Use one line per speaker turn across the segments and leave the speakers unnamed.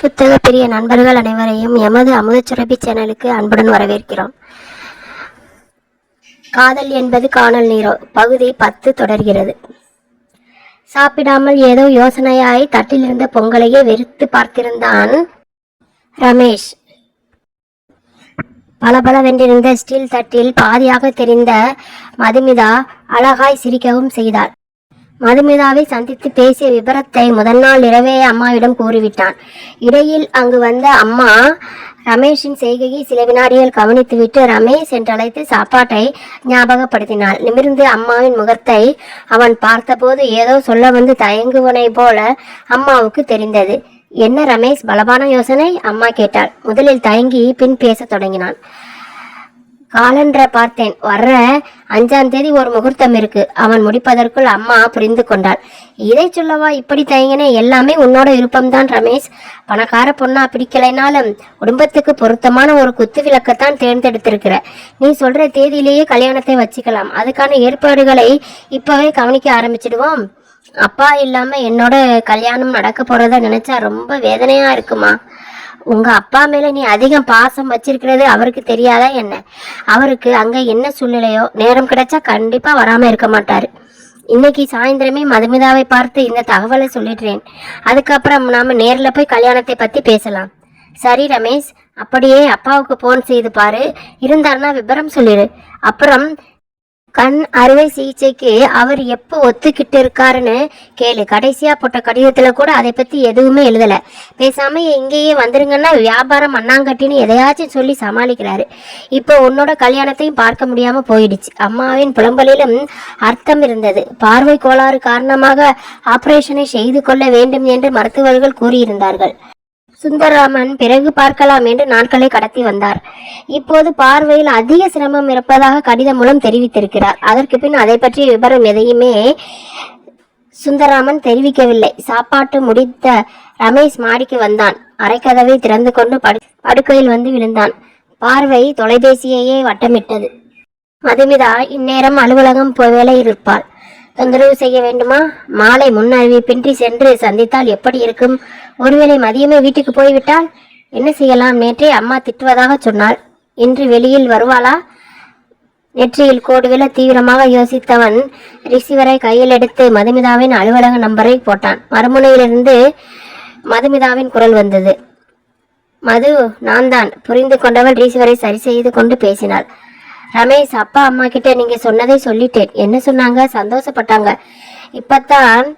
புத்தக பிரிய நண்பர்கள் அனைவரையும் எமது அமுதச்சுரபி சேனலுக்கு அன்புடன் வரவேற்கிறோம். காதல் என்பது காணல் நீரோ பகுதி பத்து தொடர்கிறது. சாப்பிடாமல் ஏதோ யோசனையாய் தட்டில் இருந்த பொங்கலையே வெறுத்து பார்த்திருந்தான் ரமேஷ். பளபளவென்றிருந்த ஸ்டீல் தட்டில் பாதியாக தெரிந்த மதுமிதா அழகாய் சிரிக்கவும் செய்தாள். மதுமிதாவை சந்தித்து பேசிய விபரத்தை முதல் நாள் இரவே அம்மாவிடம் கூறிவிட்டான். இடையில் அங்கு வந்த அம்மா ரமேஷின் செய்கையை சில வினாடிகள் கவனித்துவிட்டு ரமேஷ் என்றழைத்து சாப்பாட்டை ஞாபகப்படுத்தினாள். நிமிர்ந்து அம்மாவின் முகத்தை அவன் பார்த்தபோது ஏதோ சொல்ல வந்து தயங்குவனை போல அம்மாவுக்கு தெரிந்தது. என்ன ரமேஷ் பலமான யோசனை? அம்மா கேட்டாள். முதலில் தயங்கி பின் பேசத் தொடங்கினான் காலன்ற பார்த்தேன். வர்ற அஞ்சாம் தேதி ஒரு முகூர்த்தம் இருக்கு. அவன் முடிப்பதற்குள் அம்மா புரிந்து கொண்டாள். இதை சொல்லவா இப்படி தயங்கினே? எல்லாமே உன்னோட விருப்பம்தான் ரமேஷ். பணக்கார பொண்ணா பிடிக்கலைனாலும் குடும்பத்துக்கு பொருத்தமான ஒரு குத்து விளக்கத்தான் தேர்ந்தெடுத்திருக்கிற. நீ சொல்ற தேதியிலேயே கல்யாணத்தை வச்சுக்கலாம். அதுக்கான ஏற்பாடுகளை இப்பவே கவனிக்க ஆரம்பிச்சிடுவோம். அப்பா இல்லாம என்னோட கல்யாணம் நடக்க போறத நினைச்சா ரொம்ப வேதனையா இருக்குமா? உங்க அப்பா மேல நீ அதிகம் பாசம் வச்சிருக்கிறது அவருக்கு தெரியாதா என்ன? அவருக்கு அங்க என்ன சூழ்நிலையோ நேரம் கிடைச்சா கண்டிப்பா வராம இருக்க மாட்டாரு. இன்னைக்கு சாயந்தரமே மதுமிதாவை பார்த்து இந்த தகவலை சொல்லிடுறேன். அதுக்கப்புறம் நாம நேர்ல போய் கல்யாணத்தை பத்தி பேசலாம். சரி ரமேஷ் அப்படியே அப்பாவுக்கு போன் செய்து பாரு. இருந்தாருன்னா விபரம் சொல்லிடு. அப்புறம் கண் அறுவை சிகிச்சைக்கு அவர் எப்போ ஒத்துக்கிட்டு இருக்காருன்னு கேளு. கடைசியா போட்ட கடிதத்துல கூட அதை பத்தி எதுவுமே எழுதல. பேசாம இங்கேயே வந்துருங்கன்னா வியாபாரம் அண்ணாங்கட்டின்னு எதையாச்சும் சொல்லி சமாளிக்கிறாரு. இப்போ உன்னோட கல்யாணத்தையும் பார்க்க முடியாம போயிடுச்சு. அம்மாவின் புலம்பலிலும் அர்த்தம் இருந்தது. பார்வை கோளாறு காரணமாக ஆபரேஷனை செய்து கொள்ள வேண்டும் என்று மருத்துவர்கள் கூறியிருந்தார்கள். சுந்தரராமன் பிறகு பார்க்கலாம் என்று நாட்களை கடத்தி வந்தார். இப்போது பார்வையில் அதிக சிரமம் இருப்பதாக கடிதம் மூலம் தெரிவித்திருக்கிறார். அதற்கு பின் அதை பற்றிய விவரம் எதையுமே சுந்தரராமன் தெரிவிக்கவில்லை. சாப்பாட்டு முடித்த ரமேஷ் மாடிக்கு வந்தான். அரைக்கதவை திறந்து கொண்டு படு படுக்கையில் வந்து விழுந்தான். பார்வை தொலைபேசியையே வட்டமிட்டது. மதுமிதா இந்நேரம் அலுவலகம் போவேளை வேலையில் இருப்பாள். தொந்தரவு செய்ய வேண்டுமா? மாலை முன் அறிவிப்பின்றி சென்று சந்தித்தால் எப்படி இருக்கும்? ஒருவேளை மதியமே வீட்டுக்கு போய்விட்டால் என்ன செய்யலாம்? நேற்றே அம்மா திட்டுவதாக சொன்னாள். இன்று வெளியில் வருவாளா? நெற்றியில் கோடுவில தீவிரமாக யோசித்தவன் ரிசீவரை கையில் எடுத்து மதுமிதாவின் அலுவலக நம்பரை போட்டான். மறுமுனையிலிருந்து மதுமிதாவின் குரல் வந்தது. மது நான் தான். புரிந்து கொண்டவள் ரிசீவரை சரி செய்து கொண்டு பேசினாள். ரமேஷ் அப்பா அம்மா கிட்ட நீங்க சொன்னதை சொல்லிட்டேன். என்ன சொன்னாங்க? சந்தோஷப்பட்டாங்க. இப்பத்தான்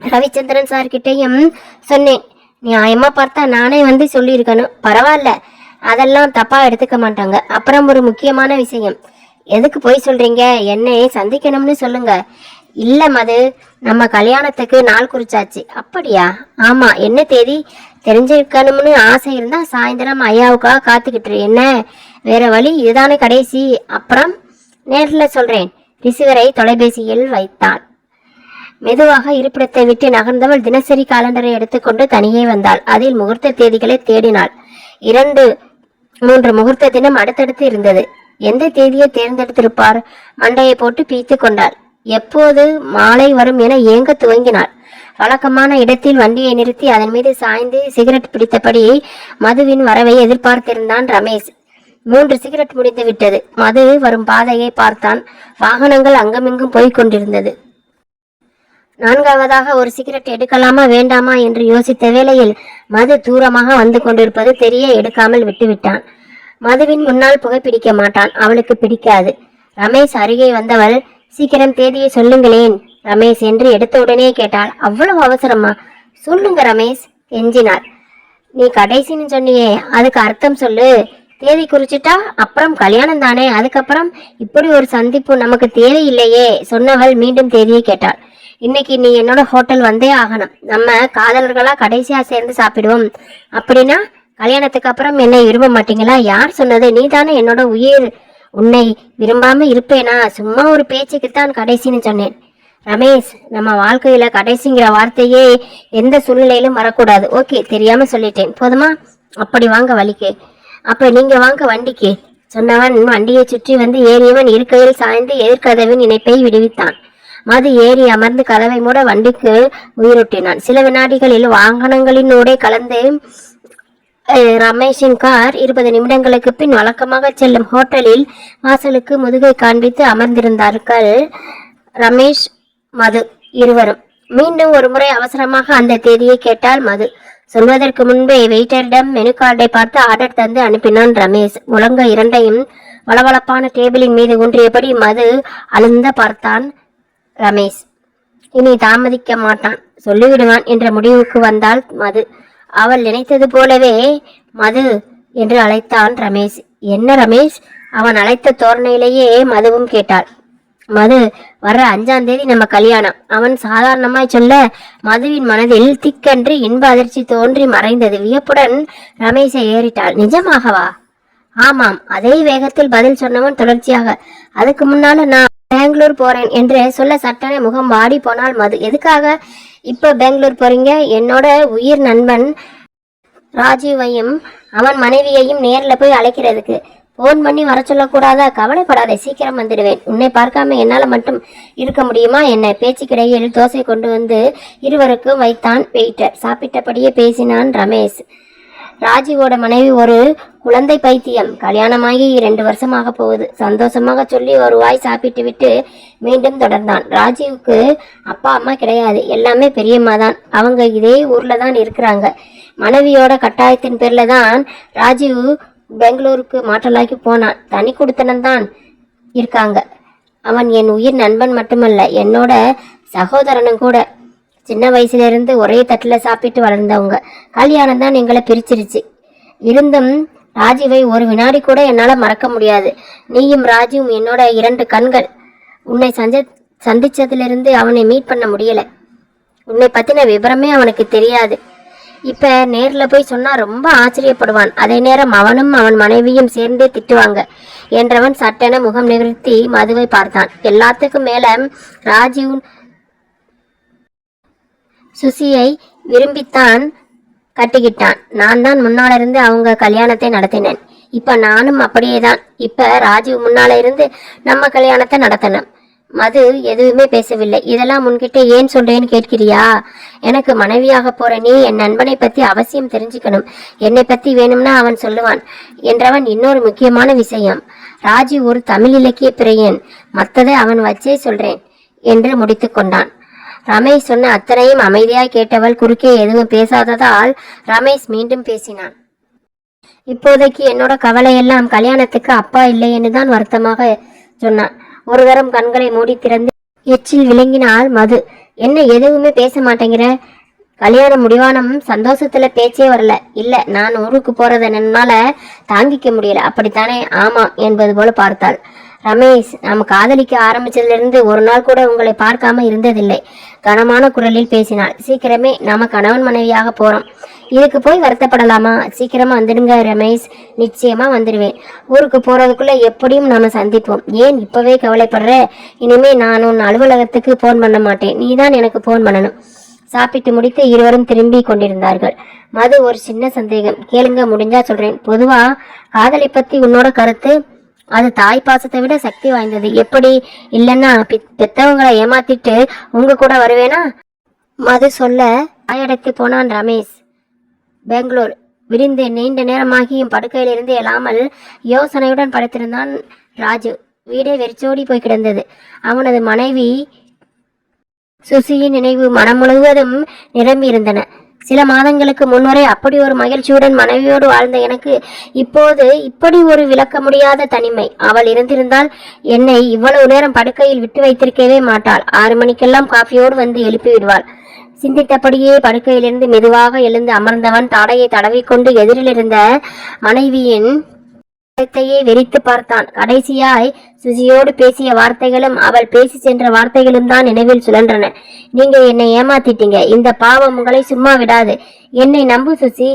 ரவிச்சந்திரன் சார் கிட்டேயும் சொன்னேன். நியாயமா பார்த்தா நானே வந்து சொல்லியிருக்கணும். பரவாயில்ல. அதெல்லாம் தப்பா எடுத்துக்க மாட்டாங்க. அப்புறம் ஒரு முக்கியமான விஷயம். எதுக்கு போய் சொல்றீங்க? என்னை சந்திக்கணும்னு சொல்லுங்க. இல்ல மது நம்ம கல்யாணத்துக்கு நாள் குறிச்சாச்சு. அப்படியா? ஆமா. என்ன தேதி? தெரிஞ்சிருக்கணும்னு ஆசை இருந்தா சாயந்தரம் ஐயாவுக்காக காத்துக்கிட்டு என்ன? வேற வழி இதுதானே கடைசி. அப்புறம் நேரில் சொல்றேன். ரிசீவரை தொலைபேசியில் வைத்தான் மெதுவாக இருப்பிடத்தை விட்டு நகர்ந்தவள் தினசரி காலண்டரை எடுத்துக்கொண்டு தனியே வந்தாள். அதில் முகூர்த்த தேதிகளை தேடினாள். இரண்டு மூன்று முகூர்த்த தினம் அடுத்தடுத்து இருந்தது. எந்த தேதியை தேர்ந்தெடுத்திருப்பார்? மண்டையை போட்டு பீத்து கொண்டாள். எப்போது? மாலை வரும் என ஏங்க துவங்கினாள். வழக்கமான இடத்தில் வண்டியை நிறுத்தி அதன் மீது சாய்ந்து சிகரெட் பிடித்தபடி மதுவின் வரவை எதிர்பார்த்திருந்தான் ரமேஷ். மூன்று சிகரெட் முடிந்து விட்டது. மது வரும் பாதையை பார்த்தான். வாகனங்கள் அங்கமிங்கும் போய்க் கொண்டிருந்தது. நான்காவதாக ஒரு சிகரெட் எடுக்கலாமா வேண்டாமா என்று யோசித்த வேளையில் மது தூரமாக வந்து கொண்டிருப்பது தெரிய எடுக்காமல் விட்டுவிட்டான். மதுவின் முன்னால் புகைப்பிடிக்க மாட்டான். அவளுக்கு பிடிக்காது. ரமேஷ் அருகே வந்தவள் சீக்கிரம் தேதியை சொல்லுங்களேன் ரமேஷ் என்று எடுத்த உடனே கேட்டாள். அவ்வளவு அவசரமா? சொல்லுங்க ரமேஷ் எஞ்சினாள் நீ கடைசின்னு சொன்னியே அதுக்கு அர்த்தம் சொல்லு. தேதி குறிச்சிட்டா அப்புறம் கல்யாணம் தானே? அதுக்கப்புறம் இப்படி ஒரு சந்திப்பு நமக்கு தேவையில்லையே சொன்னவள் மீண்டும் தேதியை கேட்டாள். இன்னைக்கு நீ என்னோட ஹோட்டல் வந்தே ஆகணும். நம்ம காதலர்களா கடைசியா சேர்ந்து சாப்பிடுவோம். அப்படின்னா கல்யாணத்துக்கு அப்புறம் என்னை விரும்ப மாட்டீங்களா? யார் சொன்னது? நீ தானே என்னோட உயிர். உன்னை விரும்பாம இருப்பேனா? சும்மா ஒரு பேச்சுக்குத்தான் கடைசின்னு சொன்னேன். ரமேஷ் நம்ம வாழ்க்கையில கடைசிங்கிற வார்த்தையே எந்த சூழ்நிலையிலும் வரக்கூடாது. ஓகே தெரியாம சொல்லிட்டேன். போதுமா? அப்படி வாங்க வலிக்கு அப்ப நீங்க வாங்க வண்டிக்கு. சொன்னவன் வண்டியை சுற்றி வந்து ஏறியவன் இருக்கையில் சாய்ந்து எதிர்கதவின் இணைப்பை விடுவித்தான். மது ஏறி அமர்ந்து கதவை மூட வண்டிக்கு உயிரூட்டினான். சில வினாடிகளில் வாகனங்களினூடே கலந்து அஹ், ரமேஷின் கார் இருபது நிமிடங்களுக்கு பின் வழக்கமாக செல்லும் ஹோட்டலில் வாசலுக்கு முதுகை காண்பித்து அமர்ந்திருந்தார்கள் ரமேஷ் மது இருவரும். மீண்டும் ஒரு முறை அவசரமாக அந்த தேதியை கேட்டால் மது. சொல்வதற்கு முன்பே வெயிட்டரிடம் மெனு கார்டை பார்த்து ஆர்டர் தந்து அனுப்பினான் ரமேஷ். முழங்க இரண்டையும் வளவளப்பான டேபிளின் மீது ஊன்றியபடி மது அழுந்த பார்த்தான் ரமேஷ். இனி தாமதிக்க மாட்டான். சொல்லிவிடுவான் என்ற முடிவுக்கு வந்தாள் மது. அவள் நினைத்தது போலவே மது என்று அழைத்தான் ரமேஷ். என்ன ரமேஷ்? அவன் அழைத்த தோரணையிலேயே மதுவும் கேட்டாள். மது வர்ற அஞ்சாம் தேதி நம்ம கல்யாணம். அவன் சாதாரணமாய் சொல்ல மதுவின் மனதில் திக்கென்று இன்ப அதிர்ச்சி தோன்றி மறைந்தது. வியப்புடன் ரமேஷை ஏறிட்டாள். நிஜமாகவா? ஆமாம். அதே வேகத்தில் பதில் சொன்னவன் தொடர்ச்சியாக. அதுக்கு முன்னால நான் பெங்களூர் போறேன் என்று சொல்ல சட்டனை முகம் வாடி போனால் மது. எதுக்காக இப்ப பெங்களூர் போறீங்க? என்னோட உயிர் நண்பன் ராஜீவையும் அவன் மனைவியையும் நேர்ல போய் அழைக்கிறதுக்கு. போன் பண்ணி வர சொல்லக்கூடாதா? கவலைப்படாதே சீக்கிரம் வந்துடுவேன். உன்னை பார்க்காம என்னால் மட்டும் இருக்க முடியுமா என்ன? பேச்சுக்கிடையில் தோசை கொண்டு வந்து இருவருக்கும் வைத்தான் வெயிட்டர் சாப்பிட்டபடியே பேசினான் ரமேஷ். ராஜீவோட மனைவி ஒரு குழந்தை பைத்தியம். கல்யாணமாகி இரண்டு வருஷமாக போகுது. சந்தோஷமாக சொல்லி ஒரு வாய் சாப்பிட்டு விட்டு மீண்டும் தொடர்ந்தான். ராஜீவுக்கு அப்பா அம்மா கிடையாது. எல்லாமே பெரியம்மா தான் அவங்க இதே ஊர்ல தான் இருக்கிறாங்க. மனைவியோட கட்டாயத்தின் பேர்ல தான் ராஜீவ் பெங்களூருக்கு மாற்றலாக்கி போனான் தனி குடுத்தனம்தான் இருக்காங்க. அவன் என் உயிர் நண்பன் மட்டுமல்ல என்னோட சகோதரனும் கூட. சின்ன வயசுலேருந்து ஒரே தட்டில் சாப்பிட்டு வளர்ந்தவங்க. கல்யாணம் தான் எங்களை பிரிச்சிருச்சு. இருந்தும் ராஜீவை ஒரு வினாடி கூட என்னால் மறக்க முடியாது. நீயும் ராஜுவும் என்னோட இரண்டு கண்கள். உன்னை சஞ்ச சந்தித்ததுலேருந்து அவனை மீட் பண்ண முடியலை. உன்னை பற்றின விவரமே அவனுக்கு தெரியாது. இப்ப நேர்ல போய் சொன்னா ரொம்ப ஆச்சரியப்படுவான். அதே நேரம் அவனும் அவன் மனைவியும் சேர்ந்தே திட்டுவாங்க. என்றவன் சட்டென முகம் நிகழ்த்தி மதுவை பார்த்தான். எல்லாத்துக்கும் மேல ராஜீவ் சுசியை விரும்பித்தான் கட்டிக்கிட்டான். நான் தான் முன்னால இருந்து அவங்க கல்யாணத்தை நடத்தினேன். இப்ப நானும் அப்படியே தான் இப்ப ராஜீவ் முன்னால இருந்து நம்ம கல்யாணத்தை நடத்தணும். மது எதுவுமே பேசவில்லை. இதெல்லாம் உன்கிட்ட ஏன் சொல்றேன்னு கேட்கிறியா? எனக்கு மனைவியாக போற நீ என் நண்பனை பத்தி அவசியம் தெரிஞ்சுக்கணும். என்னை பத்தி வேணும்னா அவன் சொல்லுவான் என்றவன் இன்னொரு முக்கியமான விஷயம். ராஜி ஒரு தமிழ் இலக்கிய பிரியன் மத்ததை அவன் வச்சே சொல்றேன் என்று முடித்து கொண்டான். ரமேஷ் சொன்ன அத்தனையும் அமைதியாய் கேட்டவள் குறுக்கே எதுவும் பேசாததால் ரமேஷ் மீண்டும் பேசினான். இப்போதைக்கு என்னோட கவலையெல்லாம் கல்யாணத்துக்கு அப்பா இல்லைன்னு தான் வருத்தமாக சொன்னான். ஒரு தரம் கண்களை மூடி திறந்து எச்சில் விளங்கினால் மது. என்ன எதுவுமே பேச மாட்டேங்கிற? கல்யாணம் முடிவானமும் சந்தோஷத்துல பேச்சே வரல. இல்ல நான் ஊருக்கு போறத என்னால தாங்கிக்க முடியல. அப்படித்தானே? ஆமாம் என்பது போல பார்த்தாள். ரமேஷ் நாம் காதலிக்க ஆரம்பிச்சதிலிருந்து ஒரு நாள் கூட உங்களை பார்க்காம இருந்ததில்லை. கனமான குரலில் பேசினாள். சீக்கிரமே நாம கணவன் மனைவியாக போறோம். இதுக்கு போய் வருத்தப்படலாமா? சீக்கிரமா வந்துடுங்க ரமேஷ். நிச்சயமா வந்துடுவேன். ஊருக்கு போறதுக்குள்ள எப்படியும் நாம சந்திப்போம். ஏன் இப்பவே கவலைப்படுற? இனிமே நான் உன் அலுவலகத்துக்கு போன் பண்ண மாட்டேன். நீதான் எனக்கு போன் பண்ணணும். சாப்பிட்டு முடித்து இருவரும் திரும்பி கொண்டிருந்தார்கள். மது ஒரு சின்ன சந்தேகம். கேளுங்க முடிஞ்சா சொல்றேன். பொதுவா காதலை பத்தி உன்னோட கருத்து அது தாய் பாசத்தை விட சக்தி வாய்ந்தது. எப்படி இல்லைன்னா பெ- பெத்தவங்களை ஏமாத்திட்டு உங்க கூட வருவேனா? மது சொல்ல தாயடைத்து போனான் ரமேஷ். பெங்களூர். விரிந்து நீண்ட நேரமாகியும் படுக்கையிலிருந்து எழாமல் யோசனையுடன் படுத்திருந்தான் ராஜு. வீடே வெறிச்சோடி போய் கிடந்தது. அவனது மனைவி சுசியின் நினைவு மனம் முழுவதும் நிரம்பி இருந்தன சில மாதங்களுக்கு முன்வரை அப்படி ஒரு மகிழ்ச்சியுடன் மனைவியோடு வாழ்ந்த எனக்கு இப்போது இப்படி ஒரு விளக்க முடியாத தனிமை. அவள் இருந்திருந்தால் என்னை இவ்வளவு நேரம் படுக்கையில் விட்டு வைத்திருக்கவே மாட்டாள். ஆறு மணிக்கெல்லாம் காஃபியோடு வந்து எழுப்பி விடுவாள். சிந்தித்தபடியே படுக்கையிலிருந்து மெதுவாக எழுந்து அமர்ந்தவன் தாடையை தடவிக்கொண்டு எதிரில் இருந்த மனைவியின் முகத்தையே வெறித்து பார்த்தான். கடைசியாய் சுசியோடு பேசிய வார்த்தைகளும் அவள் பேசி சென்ற வார்த்தைகளும் தான் நினைவில் சுழன்றன. நீங்க என்னை ஏமாத்திட்டீங்க. இந்த பாவம் உங்களை சும்மா விடாது. என்னை நம்பு சுசி.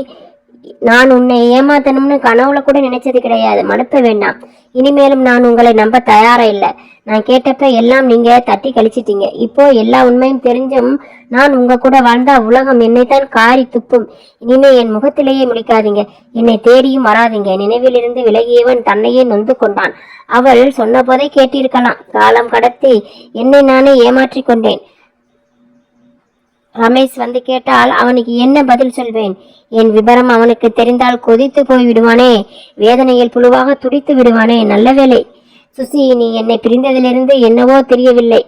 நான் உன்னை ஏமாத்தணும்னு கனவுல கூட நினைச்சது கிடையாது. மனுப்ப வேண்டாம். இனிமேலும் நான் உங்களை நம்ப தயாரா இல்லை. நான் கேட்டப்ப எல்லாம் நீங்க தட்டி கழிச்சிட்டீங்க. இப்போ எல்லா உண்மையும் தெரிஞ்சும் நான் உங்க கூட வாழ்ந்தா உலகம் என்னைத்தான் காரி துப்பும். இனிமே என் முகத்திலேயே முடிக்காதீங்க என்னை தேடியும் வராதீங்க. நினைவிலிருந்து விலகியவன் தன்னையே நொந்து கொண்டான். அவள் சொன்னபோதே கேட்டிருக்கலாம். காலம் கடத்தி என்னை நானே ஏமாற்றிக் கொண்டேன். ரமேஷ் வந்து கேட்டால் அவனுக்கு என்ன பதில் சொல்வேன்? என் விபரம் அவனுக்கு தெரிந்தால் கொதித்து போய் விடுவானே. வேதனையில் புழுவாக துடித்து விடுவானே. நல்ல வேளை. சுசி நீ என்னை பிரிந்ததிலிருந்து என்னவோ தெரியவில்லை.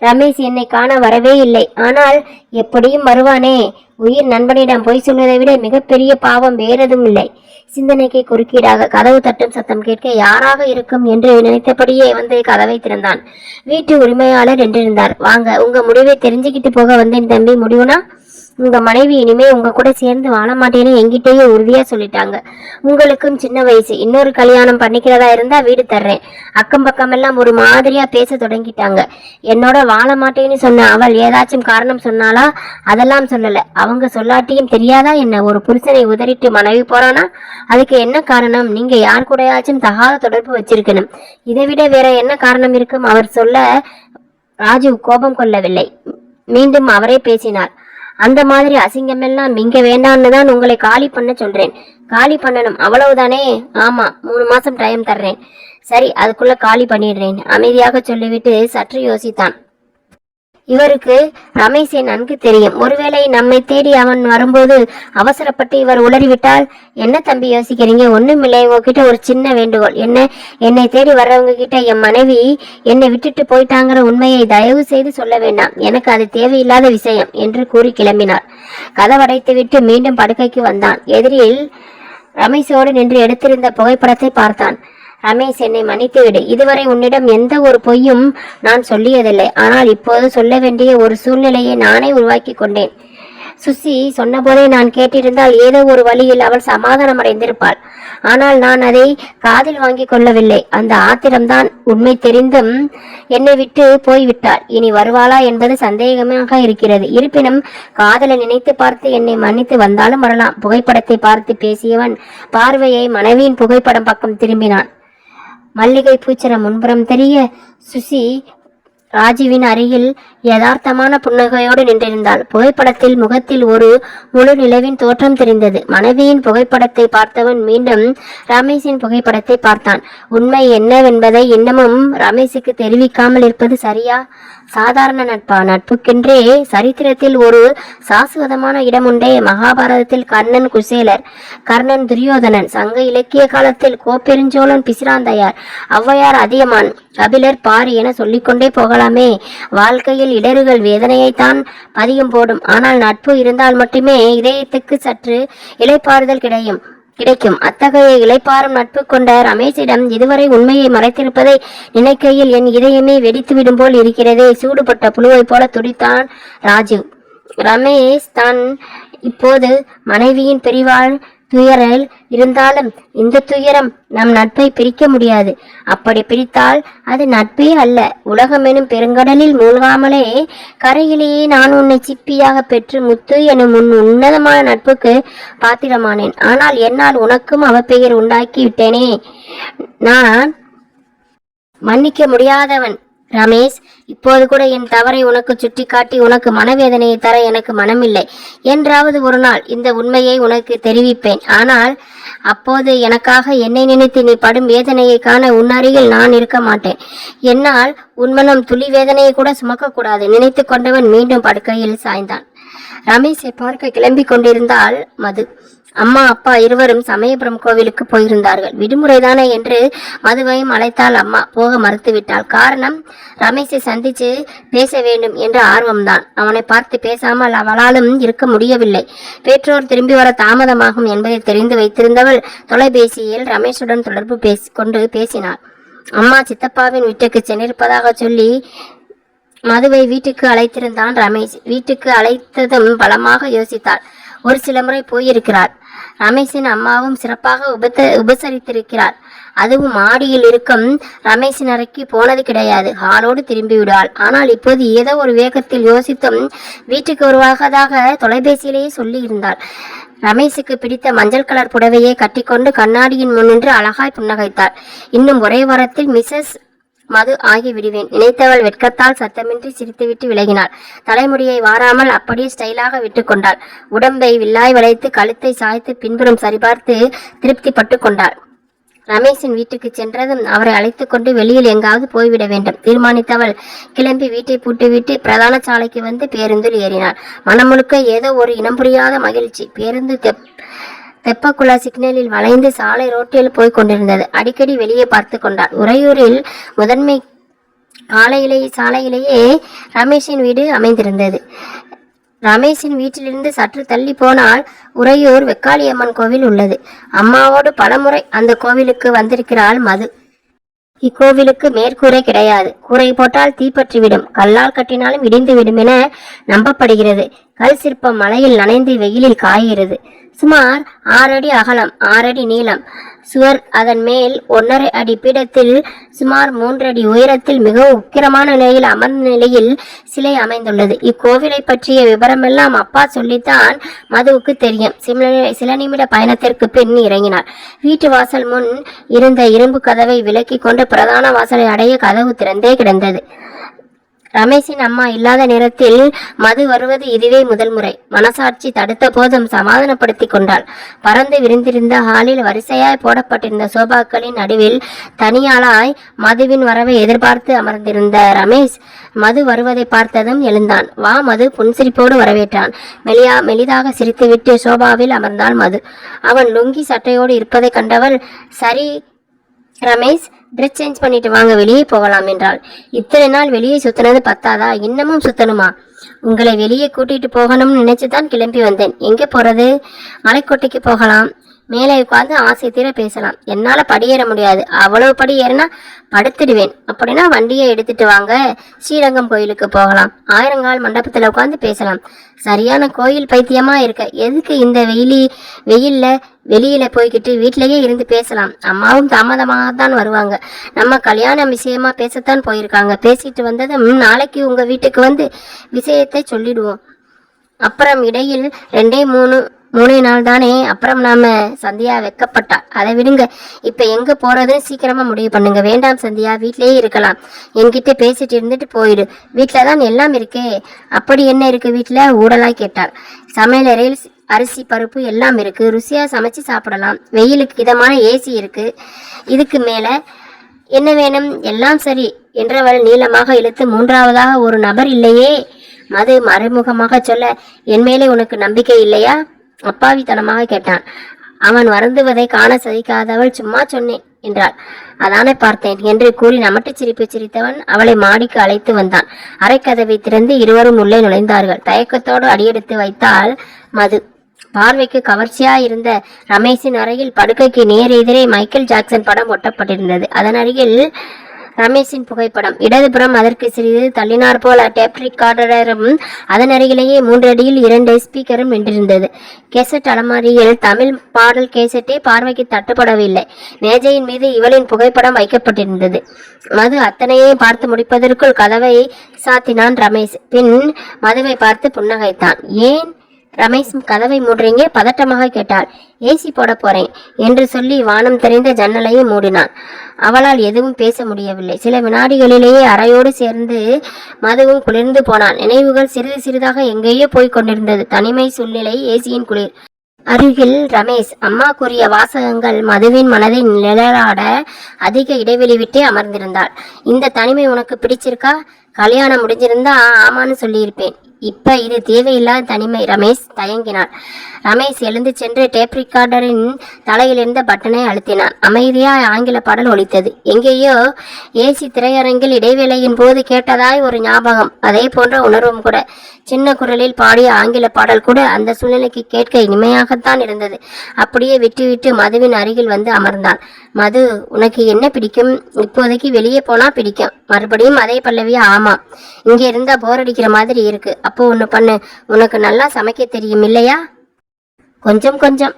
ரமேஷ் என்னை காண வரவே இல்லை. ஆனால் எப்படியும் வருவானே. உயிர் நண்பனிடம் பொய் சொல்வதை விட மிகப்பெரிய பாவம் வேறெதும் இல்லை. சிந்தனைக்கு குறுக்கீடாக கதவு தட்டும் சத்தம் கேட்க யாராக இருக்கும் என்று நினைத்தபடியே வந்து கதவை திறந்தான். வீட்டு உரிமையாளர் என்றிருந்தார். வாங்க உங்க முடிவை தெரிஞ்சுக்கிட்டு போக வந்தேன் தம்பி. முடிவுனா? உங்க மனைவி இனிமே உங்க கூட சேர்ந்து வாழ மாட்டேன்னு என்கிட்டயே உறுதியா சொல்லிட்டாங்க. உங்களுக்கும் சின்ன வயசு. இன்னொரு கல்யாணம் பண்ணிக்கிறதா இருந்தா வீடு தர்றேன். அக்கம் பக்கம் எல்லாம் ஒரு மாதிரியா பேச தொடங்கிட்டாங்க. என்னோட வாழ மாட்டேன்னு சொன்ன அவள் ஏதாச்சும் காரணம் சொன்னாலா அதெல்லாம் சொல்லல. அவங்க சொல்லாட்டியும் தெரியாதா என்ன? ஒரு புருஷனை உதறிட்டு மனைவி போறானா? அதுக்கு என்ன காரணம்? நீங்க யார் கூடயாச்சும் தகாத தொடர்பு வச்சிருக்கணும். இதை விட வேற என்ன காரணம் இருக்கும்? அவர் சொல்ல ராஜு கோபம் கொள்ளவில்லை. மீண்டும் அவரே பேசினார். அந்த மாதிரி அசிங்கமெல்லாம் மிங்க வேண்டான்னு தான் உங்களை காலி பண்ண சொல்றேன். காலி பண்ணணும். அவ்வளவுதானே? ஆமா மூணு மாசம் டைம் தர்றேன். சரி அதுக்குள்ள காலி பண்ணிடுறேன். அமைதியாக சொல்லிவிட்டு சற்று யோசித்தான். இவருக்கு ரமேஷை நன்கு தெரியும். ஒருவேளை நம்மை தேடி அவன் வரும்போது அவசரப்பட்டு இவர் உளறிவிட்டால் என்ன தம்பி யோசிக்கிறீங்க? ஒண்ணுமில்லை. உங்ககிட்ட ஒரு சின்ன வேண்டுகோள். என்ன? என்னை தேடி வர்றவங்க கிட்ட என் மனைவி என்னை விட்டுட்டு போயிட்டாங்கிற உண்மையை தயவு செய்து சொல்ல வேண்டாம். எனக்கு அது தேவையில்லாத விஷயம் என்று கூறி கிளம்பினார் கதவடைத்து விட்டு மீண்டும் படுக்கைக்கு வந்தான். எதிரில் ரமேஷோடு நின்று எடுத்திருந்த புகைப்படத்தை பார்த்தான். ரமேஷ் என்னை மன்னித்துவிடு இதுவரை உன்னிடம் எந்த ஒரு பொய்யும் நான் சொல்லியதில்லை. ஆனால் இப்போது சொல்ல வேண்டிய ஒரு சூழ்நிலையை நானே உருவாக்கி கொண்டேன். சுசி சொன்னபோதே நான் கேட்டிருந்தால் ஏதோ ஒரு வழியில் அவள் சமாதானம் அடைந்திருப்பாள். ஆனால் நான் அதை காதில் வாங்கி கொள்ளவில்லை. அந்த ஆத்திரம்தான் உண்மை தெரிந்தும் என்னை விட்டு போய்விட்டாள். இனி வருவாளா என்பது சந்தேகமாக இருக்கிறது. இருப்பினும் காதலை நினைத்து பார்த்து என்னை மன்னித்து வந்தாலும் வரலாம். புகைப்படத்தை பார்த்து பேசியவன் பார்வையை மனைவியின் புகைப்படம் பக்கம் திரும்பினான். மல்லிகை பூச்சரம் முன்புறம் தெரிய சுசி ராஜீவின் அருகில் யதார்த்தமான புன்னகையோடு நின்றிருந்தாள். புகைப்படத்தில் முகத்தில் ஒரு முழு நிலவின் தோற்றம் தெரிந்தது. மனைவியின் புகைப்படத்தை பார்த்தவன் மீண்டும் ரமேஷின் புகைப்படத்தை பார்த்தான். உண்மை என்னவென்பதை இன்னமும் ரமேஷுக்கு தெரிவிக்காமல் இருப்பது சரியா? சாதாரண நட்பா? நட்புக்கென்றே சரித்திரத்தில் ஒரு சாஸ்வதமான இடம் உண்டே. மகாபாரதத்தில் கர்ணன் குசேலர் கர்ணன் துரியோதனன் சங்க இலக்கிய காலத்தில் கோப்பெருஞ்சோழன் பிசிராந்தையார் ஔவையார் அதியமான் கபிலர் பாரி என சொல்லிக்கொண்டே போகலாமே. வாழ்க்கையில் இடர்கள் வேதனையைத்தான் பதியம் போடும். ஆனால் நட்பு இருந்தால் மட்டுமே இதயத்துக்கு சற்று இலைப்பாறுதல் கிடையும் கிடைக்கும். அத்தகைய இளைப்பாறும் நட்பு கொண்ட ரமேஷிடம் இதுவரை உண்மையை மறைத்திருப்பதை நினைக்கையில் என் இதயமே வெடித்துவிடும் போல் இருக்கிறதே. சூடுபட்ட புழுவைப் போல துடித்தான் ராஜீவ் ரமேஷ் தான் இப்போது மனைவியின் பிரிவால் துயரில் இருந்தாலும் இந்த துயரம் நம் நட்பை பிரிக்க முடியாது. அப்படி பிரித்தால் அது நட்பே அல்ல. உலகம் எனும் பெருங்கடலில் மூழ்காமலே கரையிலேயே நான் உன்னை சிப்பியாக பெற்று முத்து எனும் உன் உன்னதமான நட்புக்கு பாத்திரமானேன். ஆனால் என்னால் உனக்கும் அவப்பெயர் உண்டாக்கி விட்டேனே நான் மன்னிக்க முடியாதவன். ரமேஷ் இப்போது கூட என் தவறை உனக்கு சுட்டிக்காட்டி உனக்கு மனவேதனையை தர எனக்கு மனமில்லை. என்றாவது ஒரு நாள் இந்த உண்மையை உனக்கு தெரிவிப்பேன். ஆனால் அப்போது எனக்காக என்னை நினைத்து நீ படும் வேதனையை காண உன் அருகில் நான் இருக்க மாட்டேன். என்னால் உன் மனம் துளி வேதனையை கூட சுமக்கக்கூடாது. நினைத்து கொண்டவன் மீண்டும் படுக்கையில் சாய்ந்தான். ரமேஷை பார்க்க கிளம்பி கொண்டிருந்தால் மது. அம்மா அப்பா இருவரும் சமயபுரம் கோவிலுக்கு போயிருந்தார்கள். விடுமுறைதானே என்று மதுவையும் அழைத்தாள் அம்மா. போக மறுத்துவிட்டாள். காரணம் ரமேஷை சந்திச்சு பேச வேண்டும் என்ற ஆர்வம்தான். அவனை பார்த்து பேசாமல் அவளாலும் இருக்க முடியவில்லை. பெற்றோர் திரும்பி வர தாமதமாகும் என்பதை தெரிந்து வைத்திருந்தவள் தொலைபேசியில் ரமேஷுடன் தொடர்பு பேசி கொண்டு பேசினாள். அம்மா சித்தப்பாவின் வீட்டுக்கு சென்றிருப்பதாக சொல்லி மதுவை வீட்டுக்கு அழைத்திருந்தான் ரமேஷ். வீட்டுக்கு அழைத்ததும் பலமாக யோசித்தாள். ஒரு சில முறை போயிருக்கிறார் ரமேஷின் அம்மாவும் சிறப்பாக உபத்த உபசரித்திருக்கிறார் அதுவும் மாடியில் இருக்கும் ரமேஷின் அறைக்கு போனது கிடையாது. ஹாலோடு திரும்பி விடுவாள் ஆனால் இப்போது ஏதோ ஒரு வேகத்தில் யோசித்தும் வீட்டுக்கு வருவதாக தொலைபேசியிலேயே சொல்லியிருந்தாள். ரமேஷுக்கு பிடித்த மஞ்சள் கலர் புடவையை கட்டிக்கொண்டு கண்ணாடியின் முன்னின்று அழகாய் புன்னகைத்தாள். இன்னும் ஒரே வாரத்தில் மிஸ்ஸஸ் மது ஆகிவிடுவேன். நினைத்தவள் வெட்கத்தால் சத்தமின்றி சிரித்துவிட்டு விலகினாள். தலைமுடியை வாராமல் அப்படியே ஸ்டைலாக விட்டுக்கொண்டாள் உடம்பை வில்லாய் வளைத்து கழுத்தை சாய்த்து பின்புறம் சரிபார்த்து திருப்திப்பட்டு கொண்டாள். ரமேஷின் வீட்டுக்கு சென்றதும் அவரை அழைத்து கொண்டு வெளியில் எங்காவது போய்விட வேண்டும். தீர்மானித்தவள் கிளம்பி வீட்டை பூட்டிவிட்டு பிரதான சாலைக்கு வந்து பேருந்தில் ஏறினாள். மனமுழுக்க ஏதோ ஒரு இனம் புரியாத மகிழ்ச்சி. பேருந்து தெப் சிக்னலில் வளைந்து சாலை ரோட்டில் போய் கொண்டிருந்தது. அடிக்கடி வெளியே பார்த்து கொண்டார் உறையூரில் முதன்மை காலையிலேயே சாலையிலேயே ரமேஷின் வீடு அமைந்திருந்தது. ரமேஷின் வீட்டிலிருந்து சற்று தள்ளி போனால் உறையூர் வெக்காளியம்மன் கோவில் உள்ளது. அம்மாவோடு பலமுறை அந்த கோவிலுக்கு வந்திருக்கிறாள் மது. இக்கோவிலுக்கு மேற்கூரை கிடையாது. கூரை போட்டால் தீப்பற்றிவிடும் கல்லால் கட்டினாலும் இடிந்துவிடும் என நம்பப்படுகிறது. கல் சிற்பம் மலையில் நனைந்து வெயிலில் காய்கிறது. சுமார் ஆறடி அகலம் ஆறடி நீளம். சுவர் அதன் மேல் ஒன்றரை அடி பீடத்தில் சுமார் மூன்றடி உயரத்தில் மிகவும் உக்கிரமான நிலையில் அமர்ந்த நிலையில் சிலை அமைந்துள்ளது. இக்கோவிலை பற்றிய விவரமெல்லாம் அப்பா சொல்லித்தான் மதுவுக்கு தெரியும். சில சில நிமிட பயணத்திற்கு பின் இறங்கினார். வீட்டு வாசல் முன் இருந்த இரும்பு கதவை விலக்கி கொண்டு பிரதான வாசலை அடைய கதவு திறந்தே கிடந்தது. ரமேஷின் அம்மா இல்லாத நேரத்தில் மது வருவது இதுவே முதல் முறை. மனசாட்சி தடுத்த போதும் சமாதானப்படுத்தி கொண்டாள். பறந்து விரிந்திருந்த ஹாலில் வரிசையாய் போடப்பட்டிருந்த சோபாக்களின் நடுவில் தனியாளாய் மதுவின் வரவை எதிர்பார்த்து அமர்ந்திருந்த ரமேஷ் மது வருவதை பார்த்ததும் எழுந்தான். வா மது புன்சிரிப்போடு வரவேற்றான். மெலியா மெலிதாக சிரித்துவிட்டு சோபாவில் அமர்ந்தாள் மது. அவன் லுங்கி சட்டையோடு இருப்பதைக் கண்டவள் சரி ரமேஷ் ட்ரெஸ் சேஞ்ச் பண்ணிட்டு வாங்க வெளியே போகலாம் என்றாள். இத்தனை நாள் வெளியே சுத்தினது பத்தாதா? இன்னமும் சுத்தணுமா? உங்களை வெளியே கூட்டிட்டு போகணும்னு நினைச்சு தான் கிளம்பி வந்தேன். எங்கே போறது? மலைக்கோட்டைக்கு போகலாம். மேலே உட்கார்ந்து ஆசை தீர பேசலாம். என்னால் படியேற முடியாது. அவ்வளவு படி ஏறினா படுத்துடுவேன். அப்படின்னா வண்டியை எடுத்துட்டு வாங்க. ஸ்ரீரங்கம் கோயிலுக்கு போகலாம். ஆயிரங்கால் மண்டபத்தில் உட்காந்து பேசலாம். சரியான கோயில் பைத்தியமா இருக்க. எதுக்கு இந்த வெயிலி வெயில்ல வெளியில போய்கிட்டு வீட்டிலேயே இருந்து பேசலாம்? அம்மாவும் தாமதமாக தான் வருவாங்க. நம்ம கல்யாணம் விஷயமா பேசத்தான் போயிருக்காங்க. பேசிட்டு வந்ததும் நாளைக்கு உங்க வீட்டுக்கு வந்து விஷயத்தை சொல்லிடுவோம். அப்புறம் இடையில் ரெண்டே மூணு மூணே நாள் தானே? அப்புறம் நாம சந்தியா வெக்கப்பட்டா. அதை விடுங்க. இப்ப எங்க போறதுன்னு சீக்கிரமா முடிவு பண்ணுங்க. வேண்டாம் சந்தியா வீட்லயே இருக்கலாம். என்கிட்ட பேசிட்டு இருந்துட்டு போயிடு வீட்டில தான் எல்லாம் இருக்கே. அப்படி என்ன இருக்கு வீட்டில்? ஊடலாய் கேட்டாள். சமையலறையில் அரிசி பருப்பு எல்லாம் இருக்கு. ருசியா சமைச்சு சாப்பிடலாம். வெயிலுக்கு இதமான ஏசி இருக்கு. இதுக்கு மேல என்ன வேணும்? எல்லாம் சரி என்றவள் நீளமாக இழுத்து மூன்றாவதாக ஒரு நபர் இல்லையே? மது மறைமுகமாக சொல்ல என் மேலே உனக்கு நம்பிக்கை இல்லையா? அப்பாவித்தனமாக கேட்டான். அவன் வருந்துவதை காண சகிக்காதவள் சும்மா சொன்னேன் என்றாள். அதானே பார்த்தேன் என்று கூறி நமட்டு சிரிப்பு சிரித்தவன் அவளை மாடிக்கு அழைத்து வந்தான். அரைக்கதவை திறந்து இருவரும் உள்ளே நுழைந்தார்கள். தயக்கத்தோடு அடியெடுத்து வைத்தால் மது. பார்வைக்கு கவர்ச்சியா இருந்த ரமேஷின் அறையில் படுக்கைக்கு நேர் எதிரே மைக்கேல் ஜாக்சன் படம் ஒட்டப்பட்டிருந்தது. அதன் அருகில் ரமேஷின் புகைப்படம். இடதுபுறம் அதற்கு சிறிது தள்ளினார் போல டேப் ரிகார்டரும் அதன் அருகிலேயே மூன்று அடியில் இரண்டு ஸ்பீக்கரும் நின்றிருந்தது. கேசட் அலமாரியில் தமிழ் பாடல் கேசட்டே பார்வைக்கு தட்டுப்படவில்லை. மேஜையின் மீது இவளின் புகைப்படம் வைக்கப்பட்டிருந்தது. மது அத்தனையே பார்த்து முடிப்பதற்குள் கதவை சாத்தினான் ரமேஷ். பின் மதுவை பார்த்து புன்னகைத்தான். ஏன்? ரமேஷ் கதவை மூடுறீங்க? பதட்டமாக கேட்டாள். ஏசி போட போறேன் என்று சொல்லி வானம் தெரிந்த ஜன்னலையும் மூடினான். அவளால் எதுவும் பேச முடியவில்லை. சில வினாடிகளிலேயே அறையோடு சேர்ந்து மதுவும் குளிர்ந்து போனான். நினைவுகள் சிறிது சிறிதாக எங்கேயோ போய்க் கொண்டிருந்தது. தனிமை சூழ்நிலை ஏசியின் குளிர். அருகில் ரமேஷ் அம்மா கூறிய வாசகங்கள் மதுவின் மனதை நிழலாட அதிக இடைவெளி விட்டே அமர்ந்திருந்தாள். இந்த தனிமை உனக்கு பிடிச்சிருக்கா? கல்யாணம் முடிஞ்சிருந்தா ஆமான்னு சொல்லியிருப்பேன். இப்ப இது தேவையில்லாத தனிமை. ரமேஷ் தயங்கினான். ரமேஷ் எழுந்து சென்று டேப் ரிகார்டரின் தலையிலிருந்த பட்டனை அழுத்தினான். அமைதியாய் ஆங்கில பாடல் ஒலித்தது. எங்கேயோ ஏசி திரையரங்கில் இடைவேளையின் போது கேட்டதாய் ஒரு ஞாபகம். அதே போன்ற உணர்வும் கூட. சின்ன குரலில் பாடிய ஆங்கில பாடல் கூட அந்த சூழ்நிலைக்கு கேட்க இனிமையாகத்தான் இருந்தது. அப்படியே விட்டுவிட்டு மதுவின் அருகில் வந்து அமர்ந்தான் மது உனக்கு என்ன பிடிக்கும்? இப்போதைக்கு வெளியே போனா பிடிக்கும். மறுபடியும் அதே பல்லவியா? ஆமா. இங்க இருந்தா போர் அடிக்கிற மாதிரி இருக்கு. அப்போ ஒண்ணு பண்ணு. உனக்கு நல்லா சமைக்க தெரியும் இல்லையா? கொஞ்சம் கொஞ்சம்.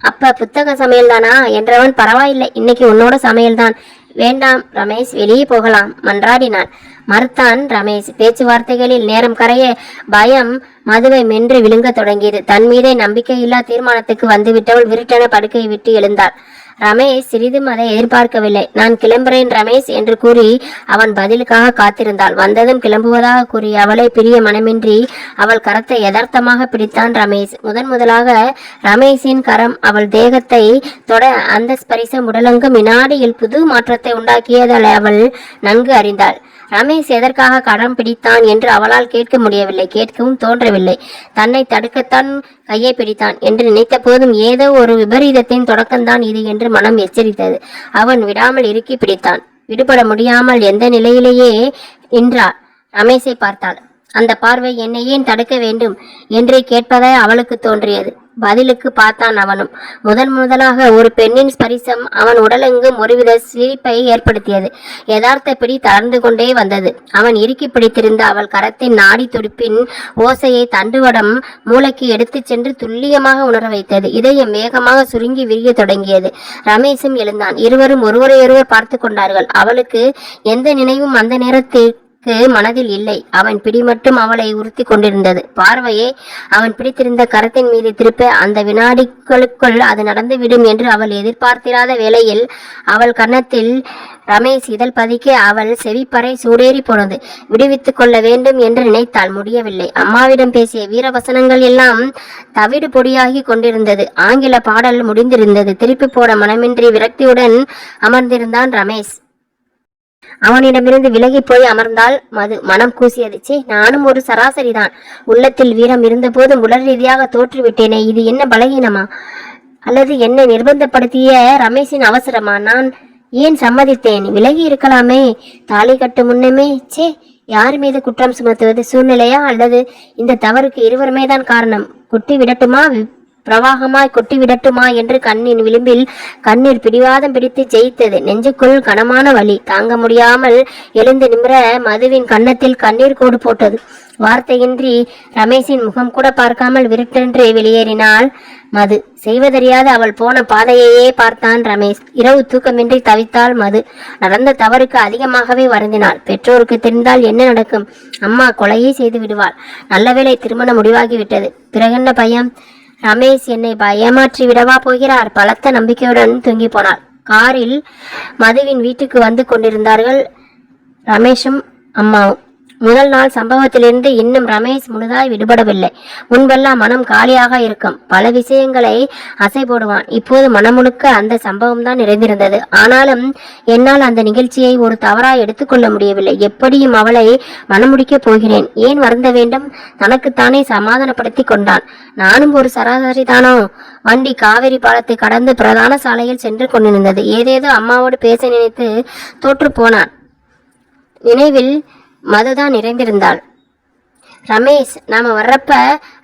அப்ப புத்தக சமையல் தானா என்றவன் பரவாயில்லை. இன்னைக்கு உன்னோட சமையல் தான் வேண்டாம் ரமேஷ் வெளியே போகலாம். மன்றாடினான் மறுத்தான் ரமேஷ். பேச்சுவார்த்தைகளில் நேரம் கரைய பயம் மதுவை மென்று விழுங்கத் தொடங்கியது. தன் மீதே நம்பிக்கையில்லா தீர்மானத்துக்கு வந்துவிட்டவள் விருட்டென படுக்கையை விட்டு எழுந்தாள். ரமேஷ் சிறிதும் அதை எதிர்பார்க்கவில்லை. நான் கிளம்புறேன் ரமேஷ் என்று கூறி அவன் பதிலுக்காக காத்திருந்தாள். வந்ததும் கிளம்புவதாக கூறி அவளை பிரிய மனமின்றி அவள் கரத்தை யதார்த்தமாக பிடித்தான் ரமேஷ். முதன் முதலாக ரமேஷின் கரம் அவள் தேகத்தை தொட அந்த ஸ்பரிசம் உடலங்கும் வினாடியில் புது மாற்றத்தை உண்டாக்கியதை அவள் நன்கு அறிந்தாள். ரமேஷ் எதற்காக கடம் பிடித்தான் என்று அவளால் கேட்க முடியவில்லை. கேட்கவும் தோன்றவில்லை. தன்னை தடுக்கத்தான் கையை பிடித்தான் என்று நினைத்த போதும் ஏதோ ஒரு விபரீதத்தின் தொடக்கம்தான் இது என்று மனம் எச்சரித்தது. அவன் விடாமல் இறுக்கி பிடித்தான். விடுபட முடியாமல் எந்த நிலையிலேயே நின்றாள். ரமேஷை பார்த்தாள். அந்த பார்வை என்னை ஏன் தடுக்க வேண்டும்? என்று கேட்பதாய் அவளுக்கு தோன்றியது. பதிலுக்கு பார்த்தான் அவனும். முதன் முதலாக ஒரு பெண்ணின் ஸ்பரிசம் அவன் உடலெங்கும் ஒருவித சிரிப்பை ஏற்படுத்தியது. யதார்த்த பிடி தளர்ந்து கொண்டே வந்தது. அவன் இறுக்கி பிடித்திருந்த அவள் கரத்தின் நாடி துடிப்பின் ஓசையை தண்டுவடம் மூளைக்கு எடுத்துச் சென்று துல்லியமாக உணர வைத்தது. இதயம் வேகமாக சுருங்கி விரிய தொடங்கியது. ரமேஷும் எழுந்தான். இருவரும் ஒருவரையொருவர் பார்த்து கொண்டார்கள். அவளுக்கு எந்த நினைவும் அந்த நேரத்தில் க்கு மனதில் இல்லை. அவன் பிடி மட்டும் அவளை உறுத்தி கொண்டிருந்தது. பார்வையை அவன் பிடித்திருந்த கரத்தின் மீது திருப்ப அந்த வினாடிகளுக்குள் அது நடந்துவிடும் என்று அவள் எதிர்பார்த்திராத வேளையில் அவள் கன்னத்தில் ரமேஷ் இதழ் பதிக்க அவள் செவிப்பறை சூடேறி போனது. விடுவித்துக் கொள்ள வேண்டும் என்று நினைத்தால் முடியவில்லை. அம்மாவிடம் பேசிய வீரவசனங்கள் எல்லாம் தவிடு பொடியாகி கொண்டிருந்தது. ஆங்கில பாடல் முடிந்திருந்தது. திருப்பி போட மனமின்றி விரக்தியுடன் அமர்ந்திருந்தான் ரமேஷ். அவனிடமிருந்து விலகி போய் அமர்ந்தால் மது மனம் கூசியது. நானும் ஒரு சராசரிதான். உள்ளத்தில் வீரம் இருந்தபோது உடல் ரீதியாக தோற்றுவிட்டேனே இது என்ன பலகீனமா? அல்லது என்னை நிர்பந்தப்படுத்திய ரமேஷின் அவசரமா? நான் ஏன் சம்மதித்தேன்? விலகி இருக்கலாமே தாலி கட்டு முன்னமே? சே யார் மீது குற்றம் சுமத்துவது? சூழ்நிலையா? அல்லது இந்த தவறுக்கு இருவருமே தான் காரணம்? கொட்டி விடட்டுமா? பிரவாகமாய் கொட்டி விடட்டுமா என்று கண்ணின் விளிம்பில் கண்ணீர் பிடிவாதம் பிடித்து ஜெயித்தது. நெஞ்சுக்குள் கனமான வலி. தாங்க முடியாமல் எழுந்து நிமிர மதுவின் கன்னத்தில் கண்ணீர் கோடு போட்டது. வார்த்தையின்றி ரமேஷின் முகம் கூட பார்க்காமல் விருட்டென்று வெளியேறினாள் மது. செய்வதறியாது அவள் போன பாதையையே பார்த்தான் ரமேஷ். இரவு தூக்கமின்றி தவித்தாள் மது. நடந்த தவறுக்கு அதிகமாகவே வருந்தினாள். பெற்றோருக்கு தெரிந்தால் என்ன நடக்கும்? அம்மா கொலையே செய்து விடுவாள். நல்லவேளை திருமணம் முடிவாகிவிட்டது. பிறகென்ன பயம்? ரமேஷ் என்னை பயமாற்றி விடவா போகிறார்? பலத்த நம்பிக்கையுடன் தூங்கி போனாள். காரில் மதுவின் வீட்டுக்கு வந்து கொண்டிருந்தார்கள் ரமேஷும் அம்மாவும். முதல் நாள் சம்பவத்திலிருந்து இன்னும் ரமேஷ் முழுதாய் விடுபடவில்லை. முன்பெல்லாம் மனம் காலியாக இருக்கும். பல விஷயங்களை அசை போடுவான். இப்போது மனமுழுக்க அந்த சம்பவம் தான் நிறைந்திருந்தது. ஆனாலும் என்னால் அந்த நிகழ்ச்சியை ஒரு தவறாய் எடுத்துக்கொள்ள முடியவில்லை. எப்படியும் அவளை மனமுடிக்கப் போகிறேன். ஏன் வருந்த வேண்டும்? தனக்குத்தானே சமாதானப்படுத்தி கொண்டான். நானும் ஒரு சராசரி தானோ? வண்டி காவிரி பாலத்தை கடந்து பிரதான சாலையில் சென்று கொண்டிருந்தது. ஏதேதோ அம்மாவோடு பேச நினைத்து தோற்று போனான். நினைவில் மதுதான் நிறைந்திருந்தாள். ரமேஷ் நாம வர்றப்ப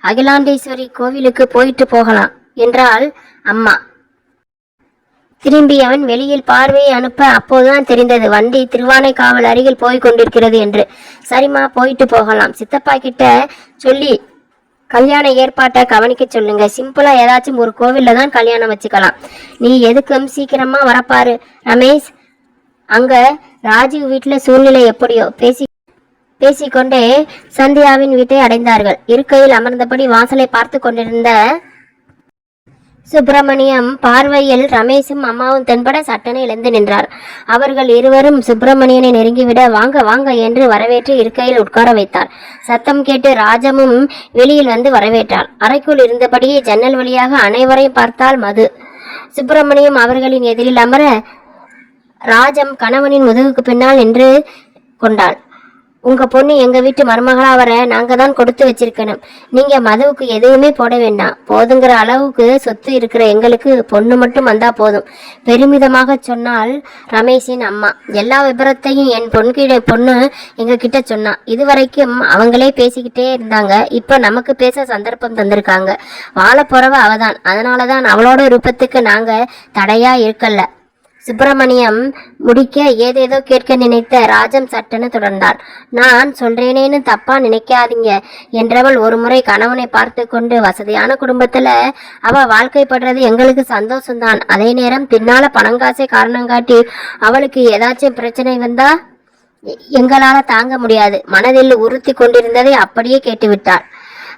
அகிலாண்டேஸ்வரி கோவிலுக்கு போயிட்டு போகலாம் என்றாள் அம்மா. திரும்பி அவன் வெளியில் பார்வையை அனுப்ப அப்போதுதான் தெரிந்தது வண்டி திருவானைக்காவல் அருகில் போய் கொண்டிருக்கிறது என்று. சரிம்மா போயிட்டு போகலாம். சித்தப்பா கிட்ட சொல்லி கல்யாண ஏற்பாட்டை கவனிக்க சொல்லுங்க. சிம்பிளா ஏதாச்சும் ஒரு கோவில்ல தான் கல்யாணம் வச்சுக்கலாம். நீ எதுக்கும் சீக்கிரமா வரப்பாரு. ரமேஷ் அங்க ராஜீவ் வீட்டுல சூழ்நிலை எப்படியோ? பேசி பேசிக்கொண்டே சந்தியாவின் வீட்டை அடைந்தார்கள். இருக்கையில் அமர்ந்தபடி வாசலை பார்த்து கொண்டிருந்த சுப்பிரமணியம் பார்வையில் ரமேஷும் அம்மாவும் தென்பட சட்டனை இழந்து நின்றார். அவர்கள் இருவரும் சுப்பிரமணியனை நெருங்கிவிட வாங்க வாங்க என்று வரவேற்று இருக்கையில் உட்கார வைத்தார். சத்தம் கேட்டு ராஜமும் வெளியில் வந்து வரவேற்றாள் அறைக்குள் இருந்தபடியே ஜன்னல் வழியாக அனைவரையும் பார்த்தால் மது. சுப்பிரமணியம் அவர்களின் எதிரில் அமர ராஜம் கணவனின் முதுகுக்கு பின்னால் நின்று கொண்டாள். உங்க பொண்ணு எங்க வீட்டு மருமகளா வர நாங்க தான் கொடுத்து வச்சிருக்கணும். நீங்க மதுவுக்கு எதுவுமே போட வேண்டாம். போதுங்கிற அளவுக்கு சொத்து இருக்கிற எங்களுக்கு பொண்ணு மட்டும் வந்தா போதும். பெருமிதமாக சொன்னால் ரமேஷின் அம்மா. எல்லா விபரத்தையும் என் பொன்கிட பொண்ணு எங்க கிட்ட சொன்னா. இதுவரைக்கும் அவங்களே பேசிக்கிட்டே இருந்தாங்க. இப்போ நமக்கு பேச சந்தர்ப்பம் தந்திருக்காங்க. வாழ போறவ அவதான். அதனாலதான் அவளோட விருப்பத்துக்கு நாங்க தடையா இருக்கல சுப்பிரமணியம் முடிக்க ஏதேதோ கேட்க நினைத்த ராஜம் சட்டென தொடர்ந்தாள். நான் சொல்றேனேன்னு தப்பா நினைக்காதீங்க என்றவள் ஒருமுறை கணவனை பார்த்து கொண்டு வசதியான குடும்பத்துல அவ வாழ்க்கைப்படுறது எங்களுக்கு சந்தோஷம்தான். அதே நேரம் பின்னால பணங்காசை காரணம் காட்டி அவளுக்கு ஏதாச்சும் பிரச்சனை வந்தா எங்களால தாங்க முடியாது. மனதில் உறுத்தி கொண்டிருந்ததை அப்படியே கேட்டுவிட்டாள்.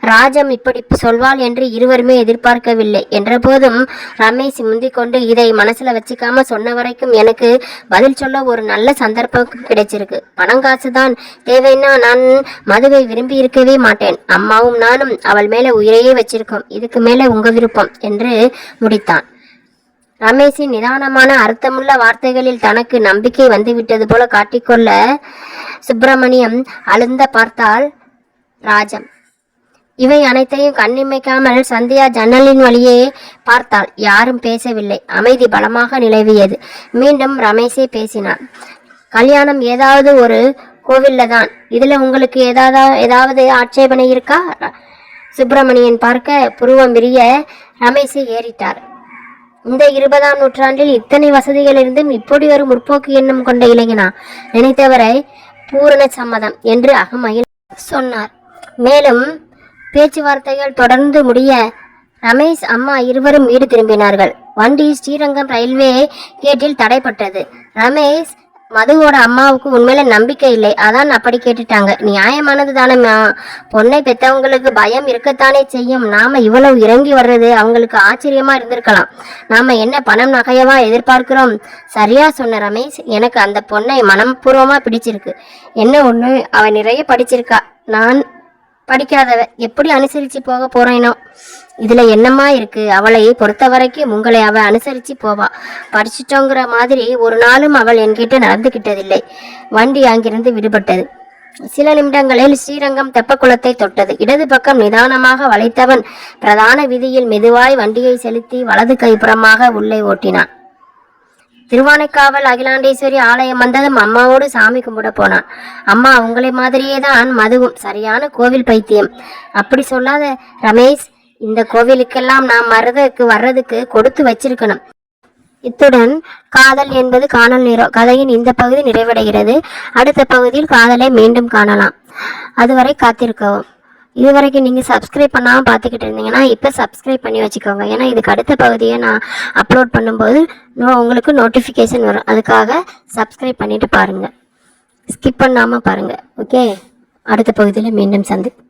ராஜம் இப்படி சொல்வாள் என்று இருவருமே எதிர்பார்க்கவில்லை. என்றபோதும் ரமேஷ் முந்திக்கொண்டு இதை மனசுல வச்சுக்காம சொன்ன வரைக்கும் எனக்கு பதில் சொல்ல ஒரு நல்ல சந்தர்ப்பம் கிடைச்சிருக்கு. பணம் காசு தான் தேவைன்னா நான் மதுவை விரும்பி இருக்கவே மாட்டேன். அம்மாவும் நானும் அவள் மேல உயிரையே வச்சிருக்கோம். இதுக்கு மேல உங்க விருப்பம் என்று முடித்தான். ரமேஷின் நிதானமான அர்த்தமுள்ள வார்த்தைகளில் தனக்கு நம்பிக்கை வந்துவிட்டது போல காட்டிக்கொள்ள சுப்பிரமணியம் அழுந்த பார்த்தாள் ராஜம். இவை அனைத்தையும் கண்ணிமைக்காமல் சந்தியா ஜன்னலின் வழியே பார்த்தாள். யாரும் பேசவில்லை. அமைதி பலமாக நிலவியது. மீண்டும் ரமேஷே பேசினார். கல்யாணம் ஏதாவது ஒரு கோவில்ல தான் இதுல உங்களுக்கு ஏதாவது ஏதாவது ஆட்சேபனை இருக்கா? சுப்பிரமணியன் பார்க்க புருவம் விரிய ரமேஷை ஏறிட்டார். இந்த இருபதாம் நூற்றாண்டில் இத்தனை வசதிகள் இருந்தும் இப்படி ஒரு முற்போக்கு எண்ணம் கொண்ட இளைஞனா? நினைத்தவரை பூரண சம்மதம் என்று அகமயில் சொன்னார். மேலும் பேச்சுவார்த்தைகள் தொடர்ந்து முடிய ரமேஷ் அம்மா இருவரும் வீடு திரும்பினார்கள். வண்டி ஸ்ரீரங்கம் ரயில்வே கேட்டில் தடைப்பட்டது. ரமேஷ் மதுவோட அம்மாவுக்கு உண்மையில நம்பிக்கை இல்லை. அதான் அப்படி கேட்டுட்டாங்க. நியாயமானது தானே பொண்ணை பெத்தவங்களுக்கு பயம் இருக்கத்தானே செய்யும். நாம இவ்வளவு இறங்கி வர்றது அவங்களுக்கு ஆச்சரியமா இருந்திருக்கலாம். நாம என்ன பணம் நகையவா எதிர்பார்க்கிறோம்? சரியா சொன்ன ரமேஷ் எனக்கு அந்த பொண்ணை மனப்பூர்வமா பிடிச்சிருக்கு. என்ன ஒண்ணு? அவ நிறைய படிச்சிருக்கா. நான் படிக்காதவ எப்படி அனுசரிச்சு போக போறேனோ? இதுல என்னமா இருக்கு? அவளை பொறுத்த வரைக்கும் உங்களை அவ அனுசரிச்சு போவா. படிச்சிட்டோங்கிற மாதிரி ஒரு நாளும் அவள் என்கிட்ட நடந்துகிட்டதில்லை. வண்டி அங்கிருந்து விடுபட்டது. சில நிமிடங்களில் ஸ்ரீரங்கம் தெப்பக்குளத்தை தொட்டது. இடது பக்கம் நிதானமாக வளைத்தவன் பிரதான விதியில் மெதுவாய் வண்டியை செலுத்தி வலது கைப்புறமாக உள்ளே ஓட்டினான். திருவானைக்காவல் அகிலாண்டேஸ்வரி ஆலயம் வந்ததும் அம்மாவோடு சாமி கும்பிட போனான். அம்மா அவங்களே மாதிரியே தான் மதுவும் சரியான கோவில் பைத்தியம். அப்படி சொல்லாத ரமேஷ் இந்த கோவிலுக்கெல்லாம் நாம் மறதுக்கு வர்றதுக்கு கொடுத்து வச்சிருக்கணும். இத்துடன் காதல் என்பது காணல் நேரம் கதையின் இந்த பகுதி நிறைவடைகிறது. அடுத்த பகுதியில் காதலை மீண்டும் காணலாம். அதுவரை காத்திருக்கவும். இது வரைக்கும் நீங்கள் சப்ஸ்கிரைப் பண்ணாமல் பார்த்துக்கிட்டு இருந்தீங்கன்னா இப்போ சப்ஸ்கிரைப் பண்ணி வச்சுக்கோங்க. ஏன்னா இதுக்கு அடுத்த பகுதியை நான் அப்லோட் பண்ணும்போது உங்களுக்கு நோட்டிஃபிகேஷன் வரும். அதுக்காக சப்ஸ்கிரைப் பண்ணிவிட்டு பாருங்கள் ஸ்கிப் பண்ணாமல் பாருங்கள் ஓகே அடுத்த பகுதியில் மீண்டும் சந்திப்போம்